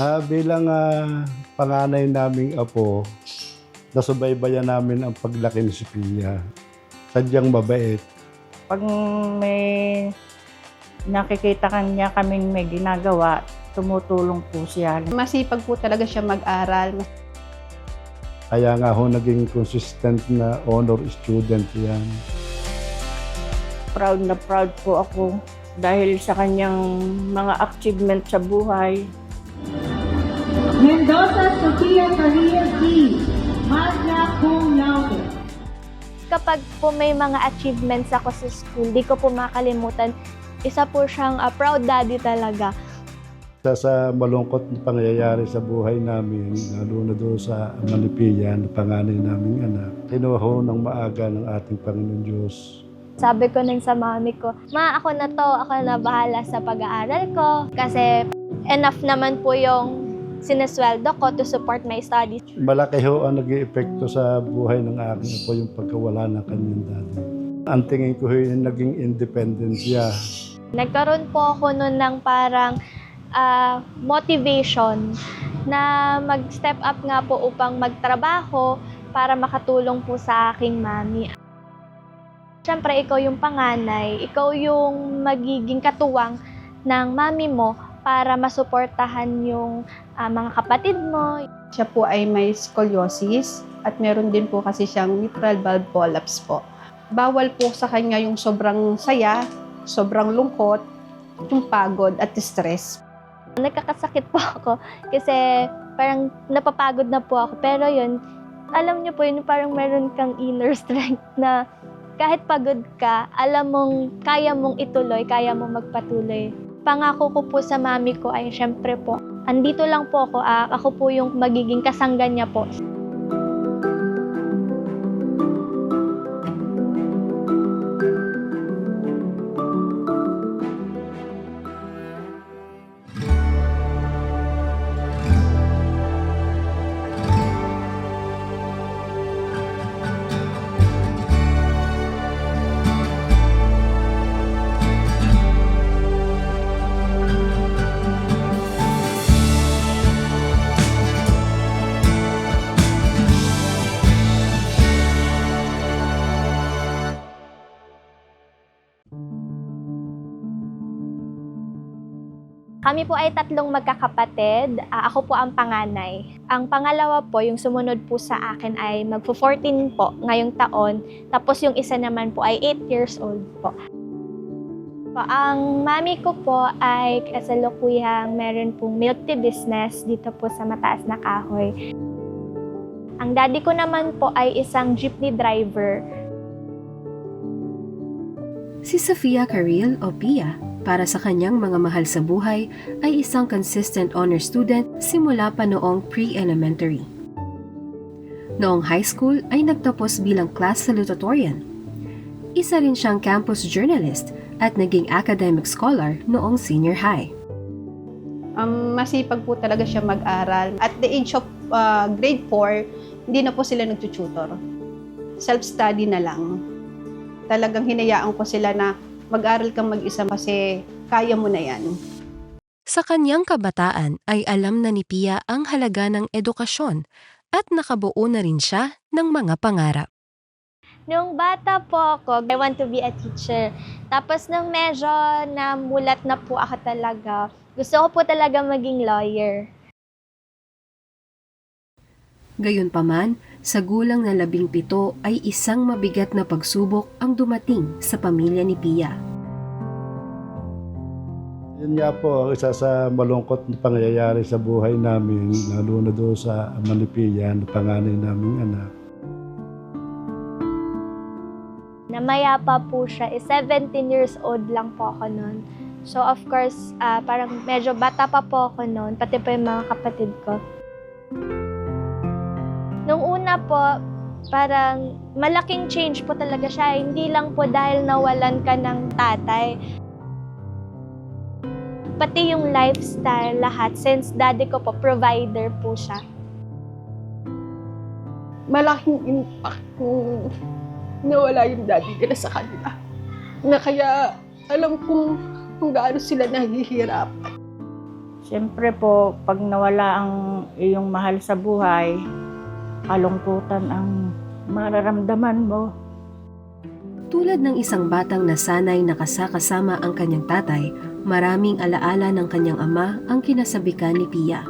Ah, bilang ah, panganay naming apo, nasubaybayan namin ang paglaki ni si Pia. Sadyang mabait. Pag may nakikita kanya kaming may ginagawa, tumutulong po siya. Masipag po talaga siya mag-aral. Kaya nga ho naging consistent na honor student yan. Proud na proud po ako dahil sa kanyang mga achievement sa buhay. Mendoza Sofia Career D, magna cum laude. kapag po may mga achievements ako sa school, di ko po makalimutan. Isa po siyang ah, proud daddy talaga. Sa, sa malungkot na pangyayari sa buhay namin, lalo na doon sa Manipia, na panganay naming anak, kinuha ho ng maaga ng ating Panginoon Diyos. Sabi ko nang sa mami ko, Ma, ako na to, ako na bahala sa pag-aaral ko. Kasi enough naman po yung sinesweldo ko to support my studies. Malaki ho ang nag epekto sa buhay ng aking apo yung pagkawala ng kanyang daddy. Ang tingin ko yung naging independent siya. Nagkaroon po ako nun ng parang ah, motivation na mag-step up nga po upang magtrabaho para makatulong po sa aking mami. Siyempre, ikaw yung panganay, ikaw yung magiging katuwang ng mami mo para masuportahan yung ah, mga kapatid mo. Siya po ay may scoliosis at meron din po kasi siyang mitral valve collapse po. Bawal po sa kanya yung sobrang saya, sobrang lungkot, yung pagod at stress. Nagkakasakit po ako kasi parang napapagod na po ako. Pero yun, alam niyo po yun, parang meron kang inner strength na kahit pagod ka, alam mong kaya mong ituloy, kaya mong magpatuloy. Pangako ko po sa mami ko ay syempre po, andito lang po ako, ah, ako po yung magiging kasanggan niya po. Kami po ay tatlong magkakapatid. Ah, ako po ang panganay. Ang pangalawa po, yung sumunod po sa akin ay magpo-14 po ngayong taon. Tapos yung isa naman po ay 8 years old po. Po, ang mami ko po ay kasalukuyang meron pong milk tea business dito po sa Mataas na Kahoy. Ang daddy ko naman po ay isang jeepney driver. Si Sofia Carril o Pia, para sa kanyang mga mahal sa buhay, ay isang consistent honor student simula pa noong pre-elementary. Noong high school ay nagtapos bilang class salutatorian. Isa rin siyang campus journalist at naging academic scholar noong senior high. Um, masipag po talaga siya mag-aral. At the age of uh, grade 4, hindi na po sila nagtututor. Self-study na lang. Talagang hinayaan ko sila na mag-aral kang mag-isa kasi kaya mo na yan. Sa kanyang kabataan ay alam na ni Pia ang halaga ng edukasyon at nakabuo na rin siya ng mga pangarap. Nung bata po ako, I want to be a teacher. Tapos nung medyo namulat na po ako talaga, gusto ko po talaga maging lawyer. Gayunpaman, sa gulang na labing pito ay isang mabigat na pagsubok ang dumating sa pamilya ni Pia. Yun nga po, ang isa sa malungkot na pangyayari sa buhay namin, lalo na doon sa Manipia, na panganay naming anak. Namaya pa po siya, is 17 years old lang po ako noon. So of course, ah, parang medyo bata pa po ako noon, pati pa yung mga kapatid ko. Nung una po, parang malaking change po talaga siya. Hindi lang po dahil nawalan ka ng tatay. Pati yung lifestyle, lahat. Since daddy ko po, provider po siya. Malaking impact kung nawala yung daddy nila sa kanila. Na kaya alam kong kung gaano sila nahihirap. Siyempre po, pag nawala ang iyong mahal sa buhay, kalungkutan ang mararamdaman mo. Tulad ng isang batang nasanay na kasakasama ang kanyang tatay, maraming alaala ng kanyang ama ang kinasabikan ni Pia.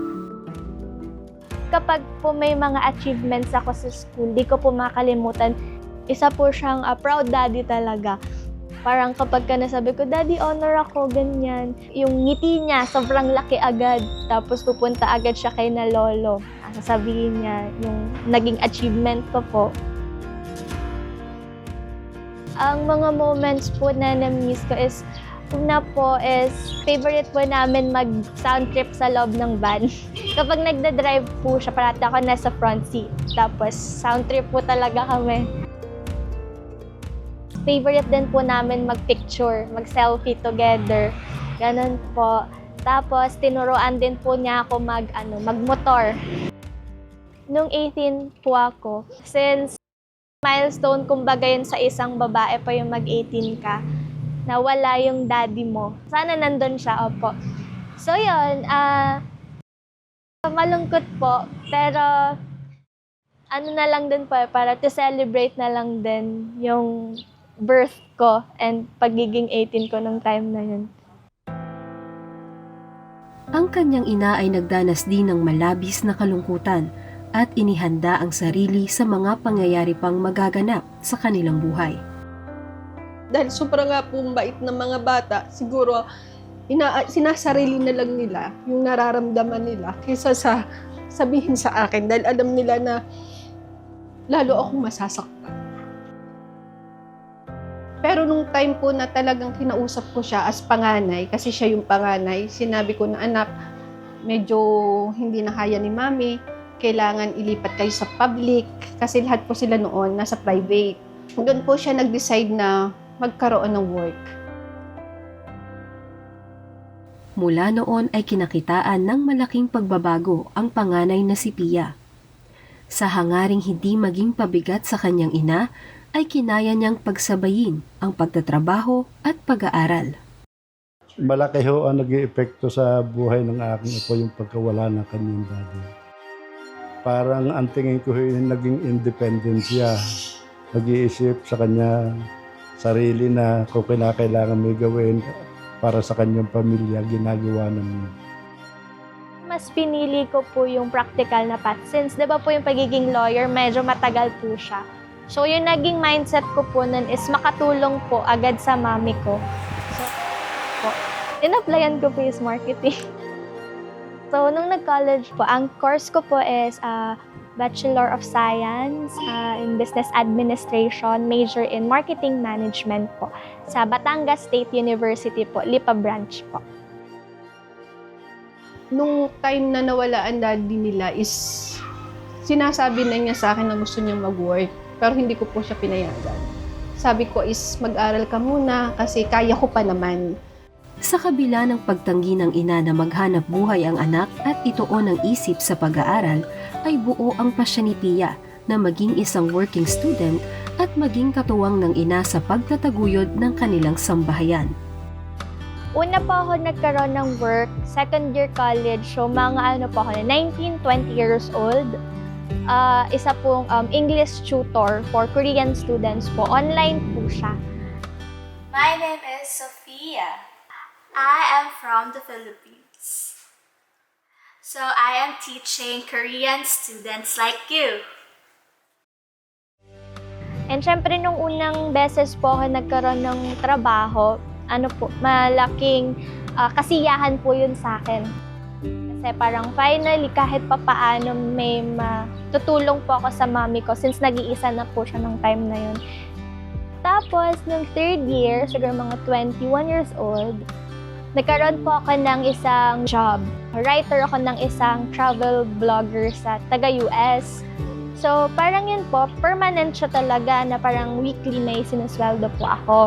Kapag po may mga achievements ako sa school, di ko po makalimutan. Isa po siyang ah, proud daddy talaga. Parang kapag ka nasabi ko, Daddy, honor ako, ganyan. Yung ngiti niya, sobrang laki agad. Tapos pupunta agad siya kay na lolo. Sasabihin niya yung naging achievement ko po. Ang mga moments po na na-miss ko is, una po is, favorite po namin mag-sound trip sa loob ng van. Kapag nagda-drive po siya, parati ako nasa front seat. Tapos, sound trip po talaga kami. Favorite din po namin mag-picture, mag-selfie together. Ganun po. Tapos, tinuruan din po niya ako mag, ano, mag-motor. Nung 18 po ako, since milestone kumbaga yun sa isang babae pa yung mag-18 ka, na wala yung daddy mo. Sana nandun siya, opo. So yun, ah malungkot po, pero ano na lang din po, para to celebrate na lang din yung birth ko and pagiging 18 ko nung time na yun. Ang kanyang ina ay nagdanas din ng malabis na kalungkutan at inihanda ang sarili sa mga pangyayari pang magaganap sa kanilang buhay. Dahil sobrang nga pong bait ng mga bata, siguro ina- sinasarili na lang nila yung nararamdaman nila kaysa sa sabihin sa akin dahil alam nila na lalo akong masasaktan. Pero nung time po na talagang kinausap ko siya as panganay, kasi siya yung panganay, sinabi ko na anak, medyo hindi na kaya ni mami, kailangan ilipat kayo sa public, kasi lahat po sila noon nasa private. Doon po siya nag-decide na magkaroon ng work. Mula noon ay kinakitaan ng malaking pagbabago ang panganay na si Pia. Sa hangaring hindi maging pabigat sa kanyang ina, ay kinaya niyang pagsabayin ang pagtatrabaho at pag-aaral. Malaki ho ang nag epekto sa buhay ng aking apo yung pagkawala ng kanyang daddy. Parang ang tingin ko ho yung naging independent siya. Nag-iisip sa kanya sarili na kung kailangan may gawin para sa kanyang pamilya, ginagawa niya. Mas pinili ko po yung practical na path. Since, di ba po yung pagiging lawyer, medyo matagal po siya. So, yung naging mindset ko po nun is makatulong po agad sa mami ko. So, po, in-applyan ko po is marketing. So, nung nag-college po, ang course ko po is uh, Bachelor of Science uh, in Business Administration, major in Marketing Management po sa Batangas State University po, Lipa Branch po. Nung time na nawala ang daddy nila is sinasabi na niya sa akin na gusto niya mag-work pero hindi ko po siya pinayagan. Sabi ko is mag-aral ka muna kasi kaya ko pa naman. Sa kabila ng pagtanggi ng ina na maghanap buhay ang anak at ituon ang isip sa pag-aaral, ay buo ang pasya ni Pia na maging isang working student at maging katuwang ng ina sa pagtataguyod ng kanilang sambahayan. Una po ako nagkaroon ng work, second year college, so mga ano po ako, 19, 20 years old. Ah, isa pong um, English tutor for Korean students po. Online po siya. My name is Sophia. I am from the Philippines. So I am teaching Korean students like you. And syempre, nung unang beses po ako nagkaroon ng trabaho, ano po, malaking ah, kasiyahan po yun sa akin. Kasi parang finally, kahit pa paano may matutulong po ako sa mami ko since nag-iisa na po siya ng time na yun. Tapos, nung third year, siguro mga 21 years old, nagkaroon po ako ng isang job. Writer ako ng isang travel blogger sa taga-US. So, parang yun po, permanent siya talaga na parang weekly may sinusweldo po ako.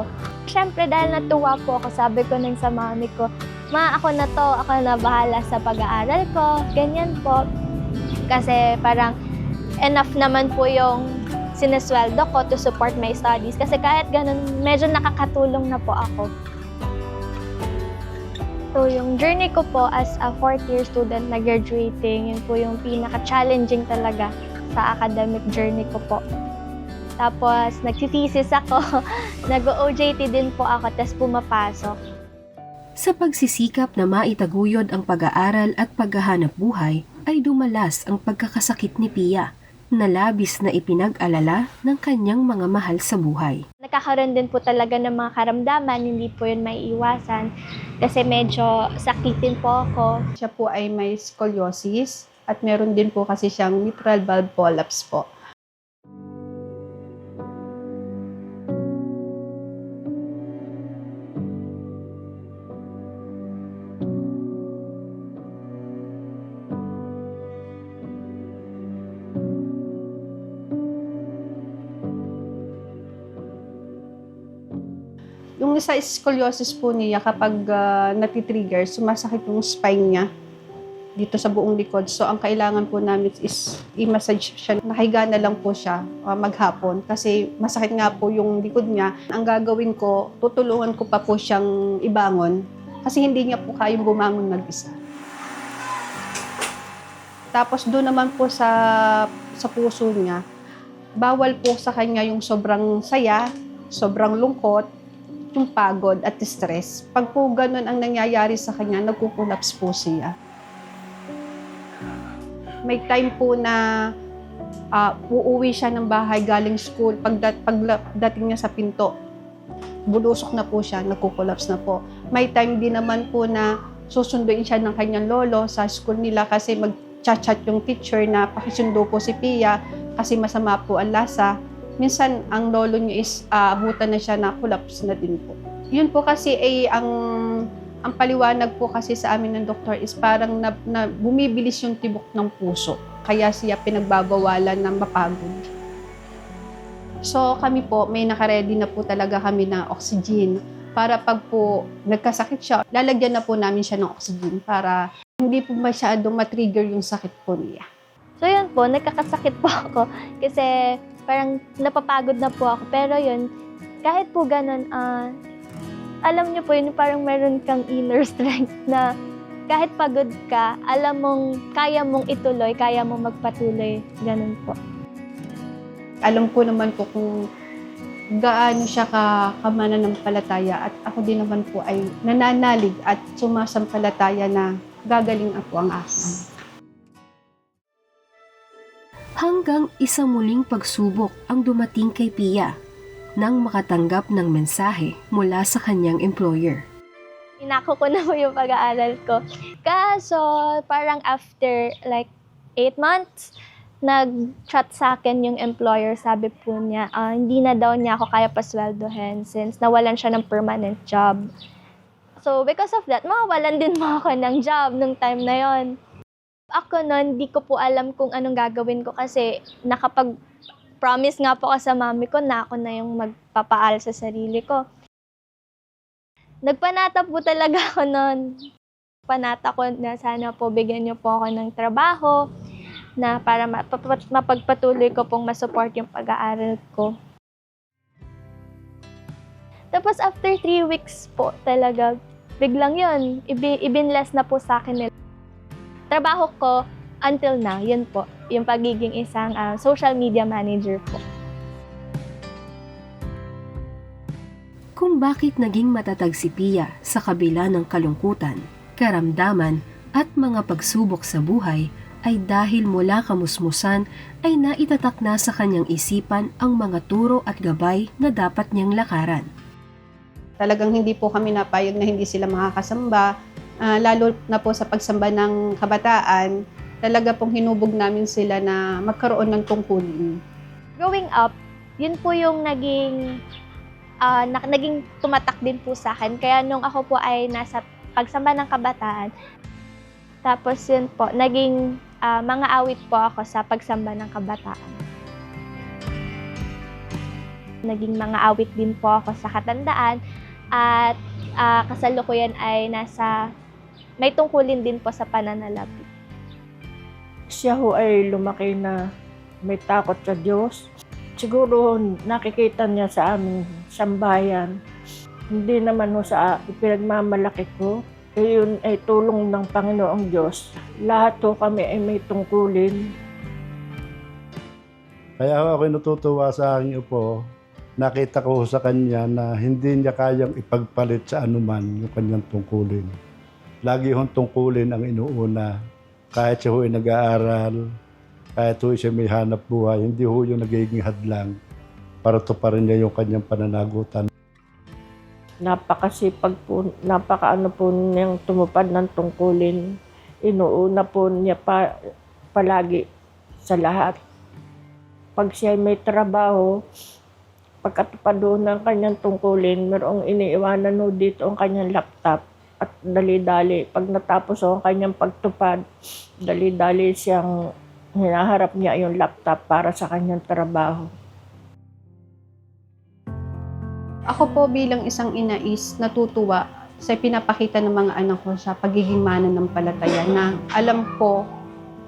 Siyempre, dahil natuwa po ako, sabi ko nun sa mami ko, Ma, ako na to, ako na bahala sa pag-aaral ko, ganyan po. Kasi parang enough naman po yung sinusweldo ko to support my studies. Kasi kahit ganun, medyo nakakatulong na po ako. So, yung journey ko po as a fourth year student na graduating, yun po yung pinaka-challenging talaga sa academic journey ko po. Tapos, nagsithesis ako, nag-OJT din po ako, tapos pumapasok. Sa pagsisikap na maitaguyod ang pag-aaral at paghahanap buhay, ay dumalas ang pagkakasakit ni Pia na labis na ipinag-alala ng kanyang mga mahal sa buhay. Nagkakaroon din po talaga ng mga karamdaman, hindi po yun may iwasan kasi medyo sakitin po ako. Siya po ay may scoliosis at meron din po kasi siyang mitral valve polyps po. Yung sa scoliosis po niya, kapag uh, natitrigger, sumasakit yung spine niya dito sa buong likod. So, ang kailangan po namin is i-massage siya. Nakahiga na lang po siya uh, maghapon kasi masakit nga po yung likod niya. Ang gagawin ko, tutulungan ko pa po siyang ibangon kasi hindi niya po kayang bumangon mag-isa. Tapos doon naman po sa sa puso niya, bawal po sa kanya yung sobrang saya, sobrang lungkot, yung pagod at stress. Pag po ganun ang nangyayari sa kanya, nagkukulaps po siya. May time po na ah, uuwi siya ng bahay galing school. Pagdat, pagdating niya sa pinto, bulusok na po siya, nagkukulaps na po. May time din naman po na susunduin siya ng kanyang lolo sa school nila kasi mag-chat-chat yung teacher na pakisundo po si Pia kasi masama po ang lasa minsan ang lolo niya is ah, abutan na siya na collapse na din po. Yun po kasi ay ang ang paliwanag po kasi sa amin ng doktor is parang na, na bumibilis yung tibok ng puso. Kaya siya pinagbabawalan ng mapagod. So kami po, may nakaredy na po talaga kami na oxygen para pag po nagkasakit siya, lalagyan na po namin siya ng oxygen para hindi po masyadong matrigger yung sakit po niya. So yun po, nagkakasakit po ako kasi parang napapagod na po ako. Pero yun, kahit po ganun, ah, alam niyo po yun, parang meron kang inner strength na kahit pagod ka, alam mong kaya mong ituloy, kaya mong magpatuloy. Ganun po. alam ko naman po kung gaano siya ka kamananampalataya at ako din naman po ay nananalig at sumasampalataya na gagaling ako ang aking. Hanggang isang muling pagsubok ang dumating kay Pia nang makatanggap ng mensahe mula sa kanyang employer. Inako ko na po yung pag-aaral ko. Kaso, parang after like 8 months, nag-chat sa akin yung employer. Sabi po niya, ah, hindi na daw niya ako kaya pasweldohin since nawalan siya ng permanent job. So, because of that, mawawalan din mo ako ng job nung time na yon. Ako nun, di ko po alam kung anong gagawin ko kasi nakapag promise nga po ako sa mami ko na ako na yung magpapaal sa sarili ko. Nagpanata po talaga ako noon. Panata ko na sana po bigyan niyo po ako ng trabaho na para mapagpatuloy ko pong masupport yung pag-aaral ko. Tapos after three weeks po talaga, biglang yun, ibi- ibinless na po sa akin nila. Trabaho ko until now, yun po, yung pagiging isang ah, social media manager po. Kung bakit naging matatag si Pia sa kabila ng kalungkutan, karamdaman at mga pagsubok sa buhay ay dahil mula kamusmusan ay naitatak na sa kanyang isipan ang mga turo at gabay na dapat niyang lakaran. Talagang hindi po kami napayag na hindi sila makakasamba, Ah, lalo na po sa pagsamba ng kabataan, talaga pong hinubog namin sila na magkaroon ng tungkulin. growing up, yun po yung naging ah, na- naging tumatak din po sa akin. Kaya nung ako po ay nasa pagsamba ng kabataan, tapos yun po, naging ah, mga awit po ako sa pagsamba ng kabataan. Naging mga awit din po ako sa katandaan at ah, kasalukuyan ay nasa may tungkulin din po sa pananalapi. Siya ho ay lumaki na may takot sa Diyos. Siguro nakikita niya sa aming sambayan. Hindi naman ho sa pinagmamalaki ko. Iyon ay tulong ng Panginoong Diyos. Lahat po kami ay may tungkulin. Kaya ho ako natutuwa sa aking upo, nakita ko sa kanya na hindi niya kayang ipagpalit sa anuman yung kanyang tungkulin. Lagi hong tungkulin ang inuuna. Kahit siya ho ay nag-aaral, kahit ho siya may hanap buhay, hindi ho yung nagiging hadlang para tuparin niya yung kanyang pananagutan. Napakasipag po, napakaano po niyang tumupad ng tungkulin. Inuuna po niya pa, palagi sa lahat. Pag siya ay may trabaho, pagkatupad doon ng kanyang tungkulin, mayroong iniiwanan ho dito ang kanyang laptop at dali-dali. Pag natapos ang kanyang pagtupad, dali-dali siyang hinaharap niya yung laptop para sa kanyang trabaho. Ako po bilang isang ina is natutuwa sa pinapakita ng mga anak ko sa pagiging mananampalataya na alam ko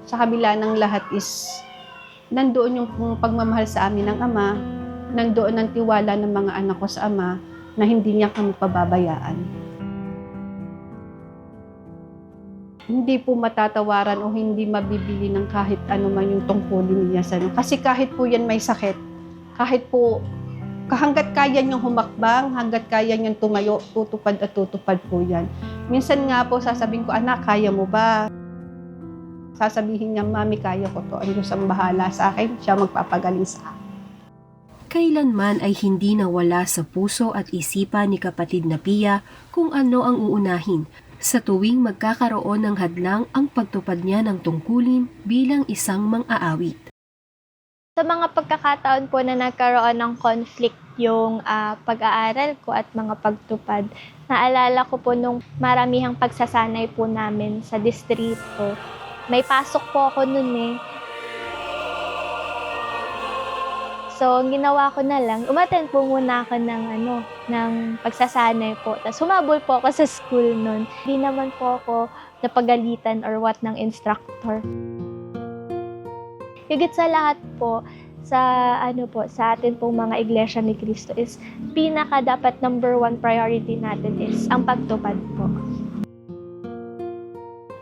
sa kabila ng lahat is nandoon yung pagmamahal sa amin ng ama, nandoon ang tiwala ng mga anak ko sa ama na hindi niya kami pababayaan. Hindi po matatawaran o hindi mabibili ng kahit ano man yung tungkulin niya sa ano. Kasi kahit po yan may sakit, kahit po hanggat kaya niyang humakbang, hanggat kaya niyang tumayo, tutupad at tutupad po yan. Minsan nga po sasabihin ko, anak, kaya mo ba? Sasabihin niya, mami, kaya ko to. Ang Diyos ang bahala sa akin, siya magpapagaling sa akin. Kailanman ay hindi nawala sa puso at isipan ni kapatid na Pia kung ano ang uunahin sa tuwing magkakaroon ng hadlang ang pagtupad niya ng tungkulin bilang isang mang-aawit. Sa mga pagkakataon po na nagkaroon ng conflict yung ah, pag-aaral ko at mga pagtupad, naalala ko po nung maramihang pagsasanay po namin sa distrito. May pasok po ako nun eh. So, ang ginawa ko na lang, umattend po muna ako ng, ano, ng pagsasanay po. Tapos humabol po ako sa school nun. Hindi naman po ako napagalitan or what ng instructor. Higit sa lahat po, sa ano po, sa atin pong mga iglesia ni Cristo is pinaka dapat number one priority natin is ang pagtupad po.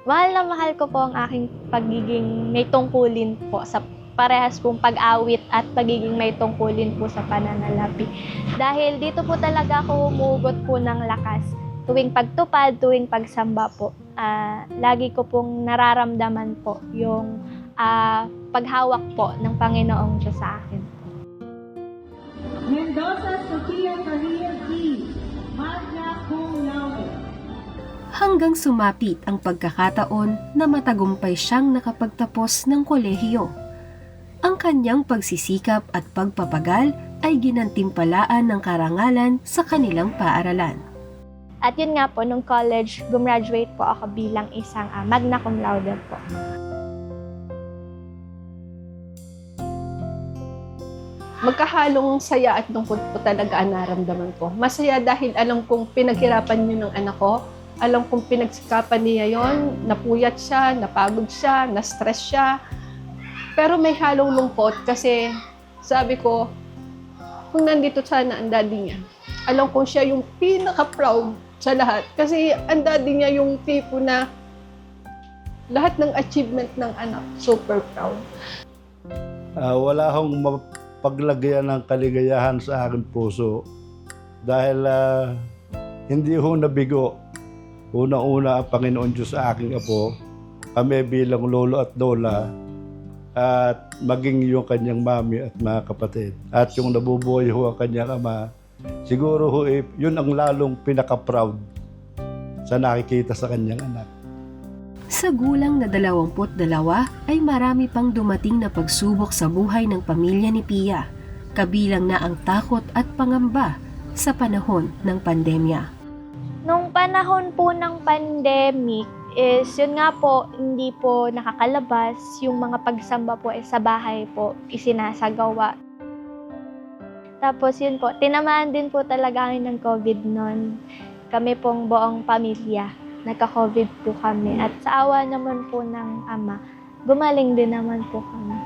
Mahal na mahal ko po ang aking pagiging may tungkulin po sa parehas pong pag-awit at pagiging may tungkulin po sa pananalapi. Dahil dito po talaga ako humugot po ng lakas. Tuwing pagtupad, tuwing pagsamba po, ah, lagi ko pong nararamdaman po yung ah, paghawak po ng Panginoong Diyos sa akin. Mendoza Sofia Career D. Magna Cum Laude. Hanggang sumapit ang pagkakataon na matagumpay siyang nakapagtapos ng kolehiyo. Ang kanyang pagsisikap at pagpapagal ay ginantimpalaan ng karangalan sa kanilang paaralan. At yun nga po, nung college, gumraduate po ako bilang isang ah, magna cum laude po. Magkahalong saya at lungkot po talaga ang naramdaman ko. Masaya dahil alam kong pinaghirapan niyo ng anak ko. Alam kong pinagsikapan niya yon, napuyat siya, napagod siya, na-stress siya. Pero may halong lungkot kasi sabi ko, kung nandito sana ang daddy niya, alam kong siya yung pinaka-proud sa lahat. Kasi ang daddy niya yung tipo na lahat ng achievement ng anak, super proud. Ah, wala akong mapaglagyan ng kaligayahan sa aking puso dahil ah, hindi ho nabigo. Una-una ang Panginoon Diyos sa aking apo, kami bilang lolo at lola, at maging yung kanyang mami at mga kapatid. At yung nabubuhay ho ang kanyang ama, siguro ho eh, yun ang lalong pinaka-proud sa nakikita sa kanyang anak. Sa gulang na 22 ay marami pang dumating na pagsubok sa buhay ng pamilya ni Pia, kabilang na ang takot at pangamba sa panahon ng pandemya. Nung panahon po ng pandemic, is yun nga po, hindi po nakakalabas. Yung mga pagsamba po is sa bahay po isinasagawa. Tapos yun po, tinamaan din po talaga kami ng COVID noon. Kami pong buong pamilya, nagka-COVID po kami. At sa awa naman po ng ama, gumaling din naman po kami.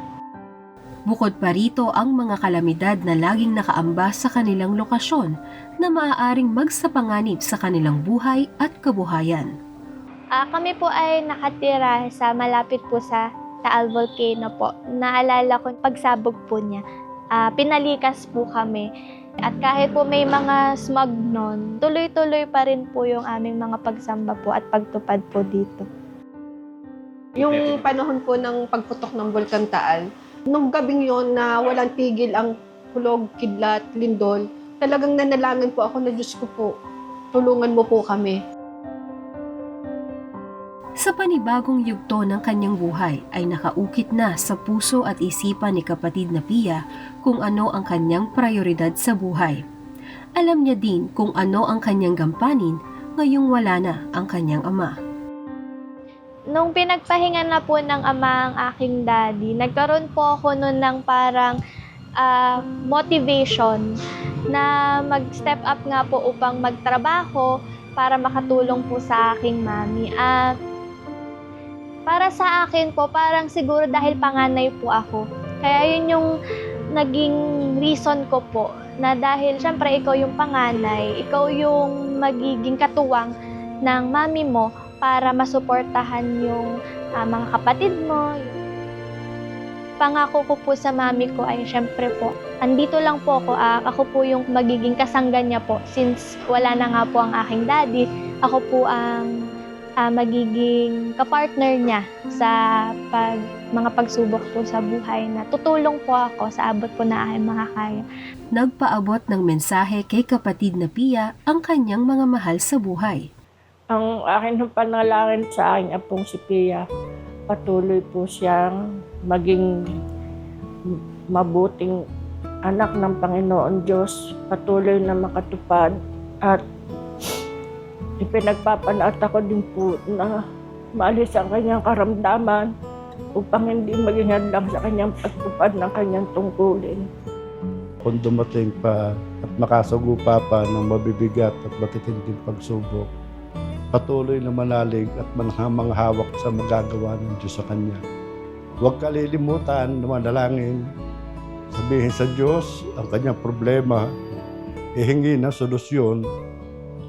Bukod pa rito ang mga kalamidad na laging nakaamba sa kanilang lokasyon na maaaring magsapanganib sa kanilang buhay at kabuhayan. Ah, kami po ay nakatira sa malapit po sa Taal Volcano po. Naalala ko pagsabog po niya. ah, pinalikas po kami. At kahit po may mga smog nun, tuloy-tuloy pa rin po yung aming mga pagsamba po at pagtupad po dito. Yung panahon po ng pagputok ng Bulkan Taal, nung gabing yon na walang tigil ang kulog, kidlat, lindol, talagang nanalangin po ako na Diyos ko po, tulungan mo po kami. Sa panibagong yugto ng kanyang buhay ay nakaukit na sa puso at isipan ni kapatid na Pia kung ano ang kanyang prioridad sa buhay. Alam niya din kung ano ang kanyang gampanin ngayong wala na ang kanyang ama. Nung pinagpahinga na po ng ama ang aking daddy, nagkaroon po ako noon ng parang ah, motivation na mag-step up nga po upang magtrabaho para makatulong po sa aking mami. At para sa akin po, parang siguro dahil panganay po ako. Kaya yun yung naging reason ko po na dahil syempre ikaw yung panganay, ikaw yung magiging katuwang ng mami mo para masuportahan yung ah, mga kapatid mo. Pangako ko po sa mami ko ay syempre po, andito lang po ako, ah, ako po yung magiging kasangga niya po since wala na nga po ang aking daddy. Ako po ang ah, magiging kapartner niya sa pag, mga pagsubok po sa buhay na tutulong po ako sa abot po na aking makakaya. Nagpaabot ng mensahe kay kapatid na Pia ang kanyang mga mahal sa buhay. Ang akin ng panalangin sa aking apong si Pia, patuloy po siyang maging mabuting anak ng Panginoon Diyos, patuloy na makatupad at ipinagpapanaat ako din po na maalis ang kanyang karamdaman upang hindi maging hadlang sa kanyang pagtupad ng kanyang tungkulin. Kung dumating pa at makasugupa pa ng mabibigat at matitinding pagsubok, patuloy na manalig at manhamang hawak sa magagawa ng Diyos sa Kanya. Huwag kalilimutan na manalangin. Sabihin sa Diyos ang kanyang problema, ihingi ng solusyon,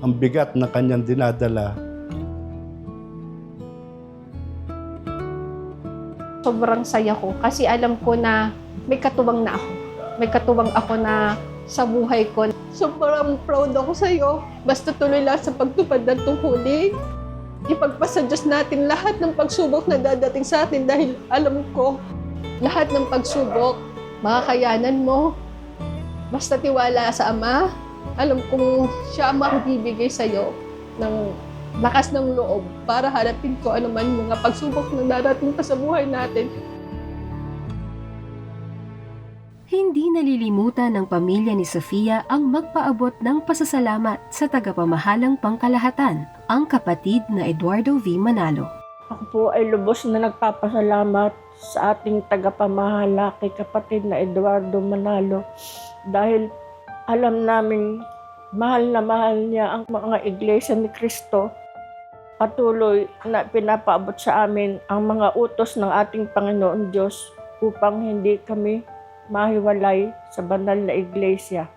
ang bigat na kanyang dinadala Sobrang saya ko kasi alam ko na may katuwang na ako. May katuwang ako na sa buhay ko. Sobrang proud ako sa iyo. Basta tuloy lang sa pagtupad ng tungkulin. Ipagpasa Diyos natin lahat ng pagsubok na dadating sa atin dahil alam ko lahat ng pagsubok, makakayanan mo. Basta tiwala sa Ama, alam kong siya ang makibibigay sa iyo ng lakas ng loob para harapin ko ano man mga pagsubok na darating pa sa buhay natin. Hindi nalilimutan ng pamilya ni Sofia ang magpaabot ng pasasalamat sa tagapamahalang pangkalahatan, ang kapatid na Eduardo V. Manalo. Ako po ay lubos na nagpapasalamat sa ating tagapamahala kay kapatid na Eduardo Manalo dahil alam naming mahal na mahal niya ang mga iglesia ni Kristo. Patuloy na pinapaabot sa amin ang mga utos ng ating Panginoon Diyos upang hindi kami mahiwalay sa banal na iglesia.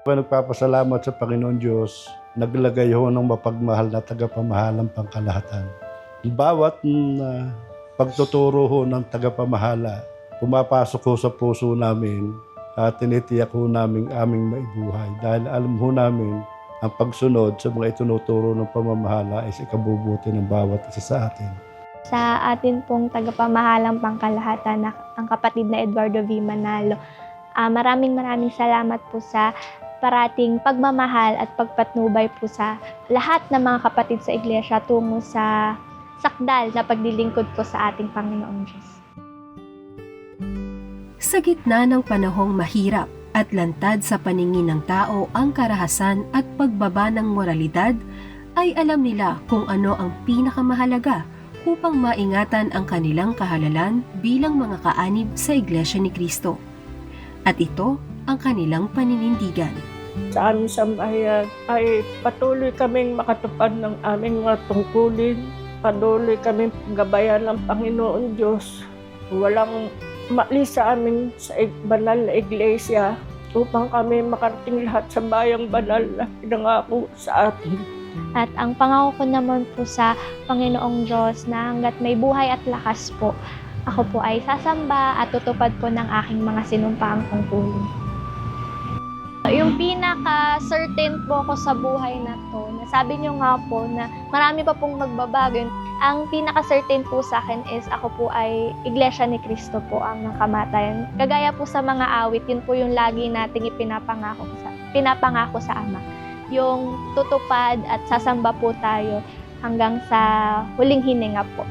Pa nagpapasalamat sa Panginoon Diyos, naglagay ho ng mapagmahal na tagapamahalang pangkalahatan. Bawat na pagtuturo ho ng tagapamahala, pumapasok ho sa puso namin at tinitiyak ho namin aming maibuhay. Dahil alam ho namin ang pagsunod sa mga itinuturo ng pamamahala ay sa ikabubuti ng bawat isa sa atin. Sa atin pong tagapamahalang pangkalahatan na ang kapatid na Eduardo V. Manalo, ah, maraming maraming salamat po sa parating pagmamahal at pagpatnubay po sa lahat ng mga kapatid sa iglesia tungo sa sakdal na paglilingkod po sa ating Panginoong Diyos. Sa gitna ng panahong mahirap at lantad sa paningin ng tao ang karahasan at pagbaba ng moralidad, ay alam nila kung ano ang pinakamahalaga upang maingatan ang kanilang kahalalan bilang mga kaanib sa Iglesia ni Kristo. At ito ang kanilang paninindigan. Sa aming sambahayan ay patuloy kaming makatupad ng aming mga tungkulin. Patuloy kaming gabayan ng Panginoon Diyos. Walang maalis sa amin sa banal na iglesia upang kami makarating lahat sa bayang banal na pinangako sa atin. At ang pangako ko naman po sa Panginoong Diyos na hanggat may buhay at lakas po, ako po ay sasamba at tutupad po ng aking mga sinumpaang tungkulin. Yung pinaka-certain po ako sa buhay na to, nasabi niyo nga po na marami pa pong magbabago. Ang pinaka-certain po sa akin is ako po ay Iglesia ni Cristo po ang nakamatayan. Kagaya po sa mga awit, yun po yung lagi nating ipinapangako sa, pinapangako sa Ama. Yung tutupad at sasamba po tayo hanggang sa huling hininga po.